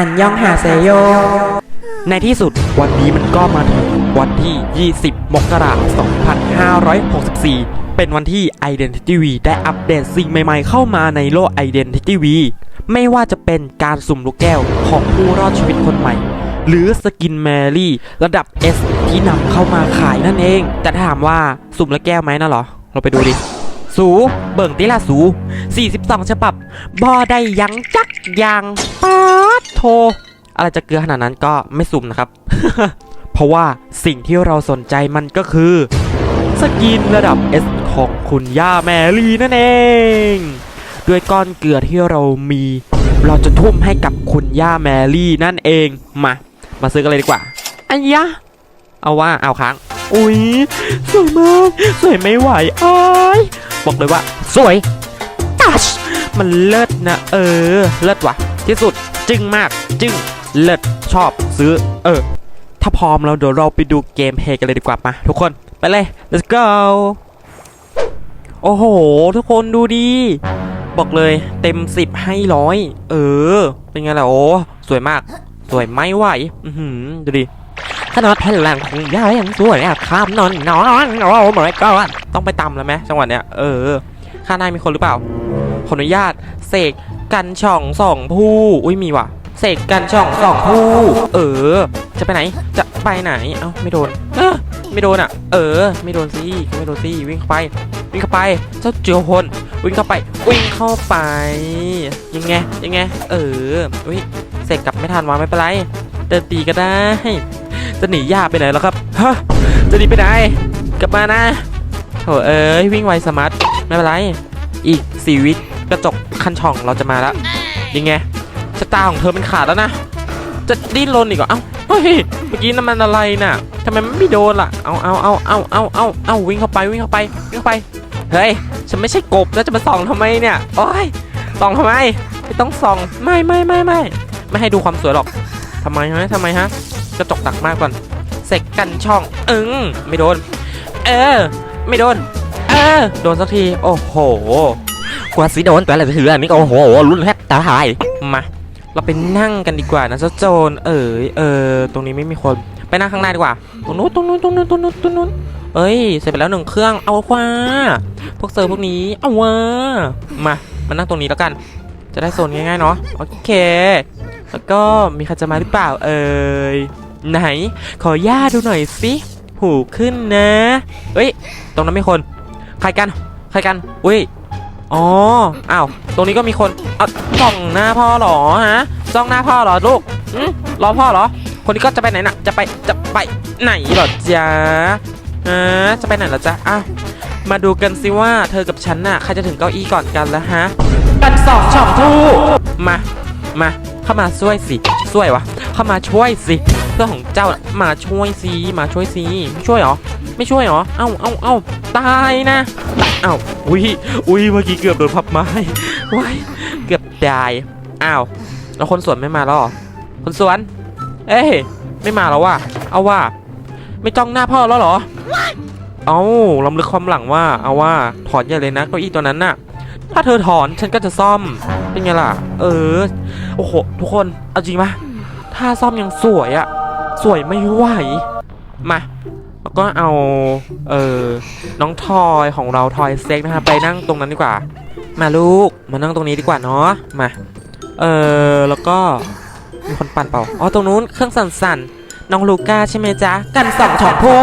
อันยองหาเซโย ในที่สุดวันนี้มันก็มาถึงวันที่ 20 มกราคม 2564 เป็นวันที่ Identity V ได้อัปเดตสิ่งใหม่ๆเข้ามาในโลก Identity V ไม่ว่าจะเป็นการสุ่มลูกแก้วของผู้รอดชีวิตคนใหม่ หรือสกินแมรี่ระดับ S ที่นำเข้ามาขายนั่นเอง แต่ถามว่าสุ่มลูกแก้วไหมนะเหรอ เราไปดูดิสูเบิ่งติล่ะสู 42 ฉบับบอได้ยังจักยังป๊า โทอะไรจะเกลือขนาดนั้นก็ไม่สุ่มนะครับ เพราะว่าสิ่งที่เราสนใจมันก็คือสกินระดับ S ของคุณย่าแมรี่นั่นเอง ด้วยก้อนเกลือที่เรามี เราจะทุ่มให้กับคุณย่าแมรี่นั่นเองมา มาซื้อกันเลยดีกว่าอันยะ เอาว่าเอาค้าง อุ๊ยสวยมากสวยไม่ไหวอ้ายบอกเลยว่า สวยตัชมันเลิศนะ เออ เลิศว่ะ ที่สุด จึ้งมาก จึ้งเลิศชอบซื้อ เออ ถ้าพร้อมแล้วเดี๋ยวเราไปดูเกมเพย์กันเลยดีกว่ามาทุกคนไปเลย let's go โอ้โห ทุกคนดูดี บอกเลยเต็ม10ให้ร้อยเออ เป็นไงล่ะโอ้สวยมาก สวยไม่ไหวอือหือดูดิขนาดแผ่นหลังของยายังสวยอะข้ามนอนนอนโอ้ my god ต้องไปตำแล้วไหมจังหวะเนี้ยเออข้างในมีคนหรือเปล่าขออนุญาตเสก กันช่องสองผู้ อุ้ยมีว่ะ เสกกันช่องสองผู้ เออ จะไปไหน จะไปไหน เอ้าไม่โดน เออไม่โดนอะ เออ ไม่โดนสิไม่โดนสิวิ่งเข้าไป วิ่งเข้าไป เจ้าเจียวพลวิ่งเข้าไป วิ่งเข้าไป ยังไง ยังไง เออ อุ้ยเสกกลับไม่ทันวะไม่เป็นไร เดินตีก็ได้ จะหนียาไปไหนแล้วครับ ฮะ จะหนีไปไหน กลับมานะโถเอ้ยวิ่งไวสมาร์ทไม่เป็นไร อีกสี่วิ กระจกคันช่องเราจะมาแล้วยังไงชะตาของเธอมันขาดแล้วนะจะดิ้นรนอีกเหรอเอ้าเฮ้ยเมื่อกี้น้ำมันอะไรน่ะทำไมมันไม่โดนล่ะเอาเอาเอาเอาเอาเอาเอาวิ่งเข้าไปวิ่งเข้าไปวิ่งเข้าไปเฮ้ยฉันไม่ใช่กบแล้วจะมาส่องทำไมเนี่ยโอ้ยส่องทำไมไม่ต้องส่องไม่ไม่ไม่ไม่ไม่ให้ดูความสวยหรอกทำไมฮะทำไมฮะกระจกตักมากก่อนเสกกันช่องอึ้งไม่โดน เออ ไม่โดน เออ โดนสักที โอ้โห กว่าสีโดนแต่อะไรถืออันนี้ก็โอ้โหรุ่นแฮกตาหายมาเราไปนั่งกันดีกว่านะเจ้าโจรเอ๋ยเออตรงนี้ไม่มีคนไปนั่งข้างหน้าดีกว่าตรงนู้นตรงนู้นตรงนู้นตรงนู้นตรงนู้นเอ้ยเสร็จไปแล้วหนึ่งเครื่องเอาว่าพวกเซอร์พวกนี้เอาว่ามามานั่งตรงนี้แล้วกัน จะได้โซนง่ายๆเนาะโอเค แล้วก็มีใครจะมาหรือเปล่าเอ่ยไหน ขอย่าดูหน่อยสิหูขึ้นนะเฮ้ยตรงนั้นไมีคน ใครกัน ใครกันอุ้ย อ๋ออ้าวตรงนี้ก็มีคนเอาจ้องหน้าพ่อเหรอฮะจ้องหน้าพ่อเหรอลูกอืมรอพ่อเหรอ คนนี้ก็จะไปไหนน่ะจะไปจะไปไหนเหรอจ๊ะฮะจะไปไหนเหรอจ๊ะอ้าวมาดูกันสิว่าเธอกับฉันน่ะใครจะถึงเก้าอี้ก่อนกันแล้วฮะกันสองช่องทู่มา มาเข้ามาช่วยสิช่วยวะเข้ามาช่วยสิเพื่อนของเจ้าน่ะมาช่วยสิมาช่วยสิไม่ช่วยเหรอ ไม่ช่วยเหรอ เอ้าเอ้าเอ้าตายนะเอ้าอุ้ยอุ้ยเมื่อกี้เกือบโดนพับไม้ว้ายเกือบตายอ้าวแล้วคนสวนไม่มาแล้วเหรอคนสวน เอ้ยไม่มาแล้วว่ะเอาว่า ไม่จ้องหน้าพ่อแล้วเหรอ เอาลำลึกความหลังว่า เอาว่าถอนอย่าเลยนะเก้าอี้ตัวนั้นน่ะ ถ้าเธอถอนฉันก็จะซ่อมเป็นไงล่ะ เออโอ้โหทุกคนเอาจริงปะถ้าซ่อมยังสวยอะสวยไม่ไหวมา แล้วก็เอา เออน้องทอยของเราทอยเซ็กนะคะไปนั่งตรงนั้นดีกว่า มาลูก มานั่งตรงนี้ดีกว่าเนาะ มา เออแล้วก็มีคนปั่นเปล่า อ๋อ ตรงนู้นเครื่องสั่นๆ น้องลูก้าใช่ไหมจ๊ะ กันสองถองผู้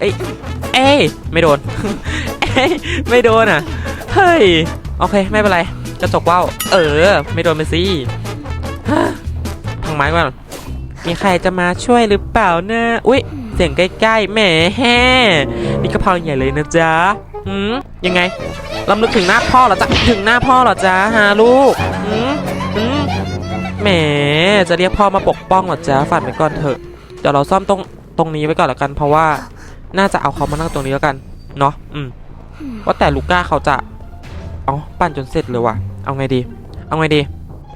เอ้ย เอ้ย ไม่โดน เอ้ย ไม่โดนอะ เฮ้ย โอเค ไม่เป็นไรกระจกว่าว เออ ไม่โดนไปสิฮะพังไม้ก่อน มีใครจะมาช่วยหรือเปล่านะ อุ๊ย สียงใกล้ๆแหมแฮ่นี่ก็พังใหญ่เลยนะจ๊ะหืมยังไงลำลึกถึงหน้าพ่อเหรอจ๊ะถึงหน้าพ่อเหรอจ๊ะฮะลูกหืมหืมแหมจะเรียกพ่อมาปกป้องเหรอจ๊ะฝันไปก่อนเถอะเดี๋ยวเราซ่อมตรงตรงนี้ไว้ก่อนล้วกัน เพราะว่าน่าจะเอาเขามานั่งตรงนี้แล้วกันเนาะอืมว่าแต่ลูก้าเขาจะอ๋อปั่นจนเสร็จเลยว่ะ เอาไงดี เอาไงดี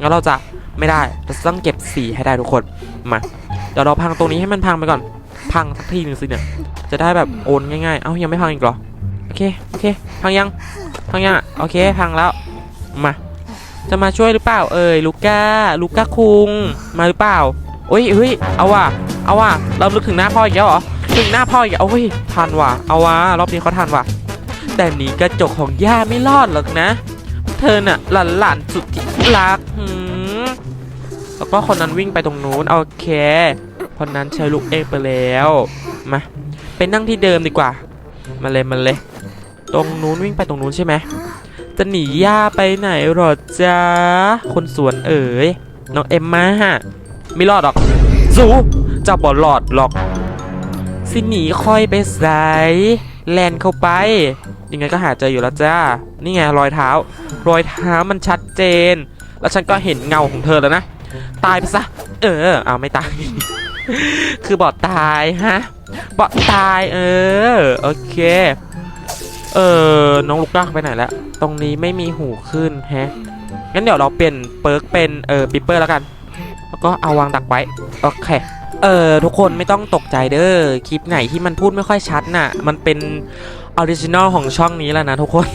งั้นเราจะไม่ได้เราต้องเก็บสีให้ได้ทุกคนมาเดี๋ยวเราพังตรงนี้ให้มันพังไปก่อน พังสักทีหนึ่งสิเนี่ย จะได้แบบโอนง่ายๆ เอ้ายังไม่พังอีกเหรอ โอเค โอเค พังยัง พังยังอะโอเค พังแล้ว มา จะมาช่วยหรือเปล่า เอ่ย ลูก้า ลูก้าคุง มาหรือเปล่าโอ้ยเฮ้ย เอาว่ะ เอาว่ะ เราลึกถึงหน้าพ่ออีกแล้วเหรอ ถึงหน้าพ่ออีกแล้วโอ้ยทันว่ะ เอาว่ะ รอบนี้เขาทันว่ะ แต่หนีกระจกของย่าไม่รอดหรอกนะ เธอน่ะหลานหลานสุดที่รักหืมแล้วก็คนนั้นวิ่งไปตรงนู้นโอเค คนนั้นใช้ลูกเอกไปแล้วมาไปนั่งที่เดิมดีกว่า มาเลยมาเลย ตรงนู้นวิ่งไปตรงนู้นใช่ไหมจะหนีย่าไปไหนหรอจ๊ะคนสวนเอ๋ยน้องเอ็มมาฮะไม่รอดหรอกสูเจะบอดหลอดหรอก สิหนีค่อยไปใสแลนเข้าไป ยังไงก็หาเจออยู่แล้วจ้า นี่ไงรอยเท้า รอยเท้ามันชัดเจน แล้วฉันก็เห็นเงาของเธอแล้วนะ ตายไปซะ เออ เอาไม่ตาย คือบอดตายฮะบอดตายเออโอเค เออน้องลูก้าไปไหนแล้วตรงนี้ไม่มีหูขึ้นแฮะงั้นเดี๋ยวเราเปลี่ยนเปิร์กเป็นเออปิปเปอร์แล้วกัน แล้วก็เอาวางดักไว้โอเคเออทุกคนไม่ต้องตกใจเด้อคลิปไหนที่มันพูดไม่ค่อยชัดน่ะ มันเป็นออริจินอลของช่องนี้แล้วนะทุกคน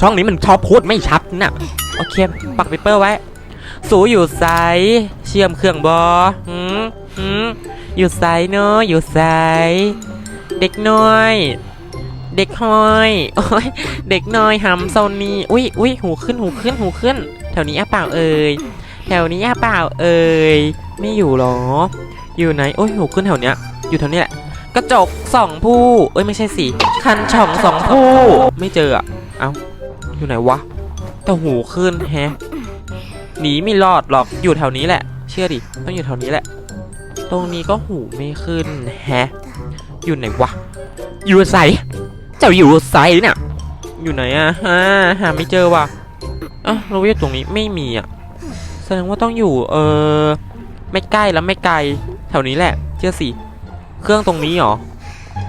ช่องนี้มันชอบพูดไม่ชัดน่ะโอเค ปักเปเปอร์ไว้ สูอยู่ไซเชื่อมเครื่องบอหืม หืมอยู่ไซเนอะอยู่ไซเด็กน้อย เด็กห้อยโอ้ยเด็กน้อยหำโซนนี้อุ้ยอุ้ยหูขึ้นหูขึ้นหูขึ้น แถวนี้อะเปล่าเอ่ยแถวนี้อะเปล่าเอ่ยไม่อยู่หรอ อยู่ไหนโอ้ยหูขึ้นแถวเนี้ย อยู่แถวนี้แหละกระจกสองผู้เอ้ยไม่ใช่สิคันช่องสองผู้ไม่เจออะเอ้าอยู่ไหนวะแต่หูขึ้นแฮะหนีไม่รอดหรอกอยู่แถวนี้แหละ เชื่อดิต้องอยู่แถวนี้แหละ ตรงนี้ก็หูไม่ขึ้นแฮะ อยู่ไหนวะ อยู่ใสเจ้าอยู่ใสเนี่ย อยู่ไหนอะฮะหาไม่เจอว่ะอะเราเรียตรงนี้ไม่มีอะแสดงว่าต้องอยู่ เออ ไม่ใกล้แล้วไม่ไกล แถวนี้แหละ เชื่อสิ เครื่องตรงนี้หรอ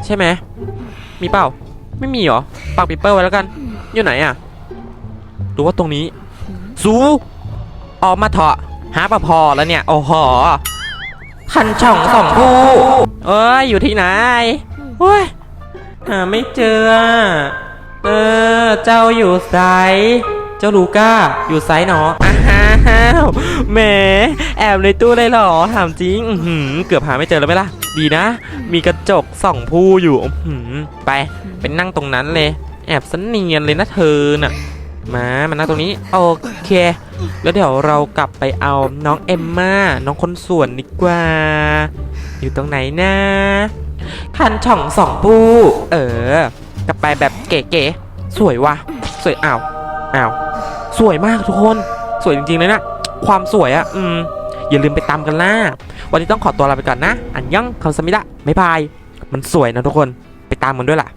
ใช่ไหม มีเปล่า ไม่มีหรอ ปักปิเปอร์ไว้แล้วกัน อยู่ไหนอะหรือว่าตรงนี้สูออกมาเถอะหาปะพอแล้วเนี่ย โอ้โห คันช่องสองคู่เอ้ยอยู่ที่ไหนเฮ้ยหาไม่เจออะเออ เจ้าอยู่ไซเจ้าลูก้า อยู่ไซเนาะอ้าวแหมแอบในตู้เลยเหรอถามจริงอื้อหือเกือบหาไม่เจอแล้วไหมล่ะ ดีนะ มีกระจกส่องผู้อยู่อื้อหือไปไปนั่งตรงนั้นเลย แอบสนเนียนเลยนะเธอน่ะ มา มานั่งตรงนี้ โอเค แล้วเดี๋ยวเรากลับไปเอาน้องเอมมาน้องคนสวนดีกว่า อยู่ตรงไหนนะ คันช่องสองปูเออ กลับไปแบบเก๋ๆ สวยว่ะ สวยอ้าวอ้าวสวยมากทุกคน สวยจริงๆเลยนะ ความสวยอะอืม อย่าลืมไปตามกันล่ะ วันนี้ต้องขอตัวลาไปก่อนนะ อันยังคำสมิดะบ๊ายบาย มันสวยนะทุกคน ไปตามมันด้วยล่ะ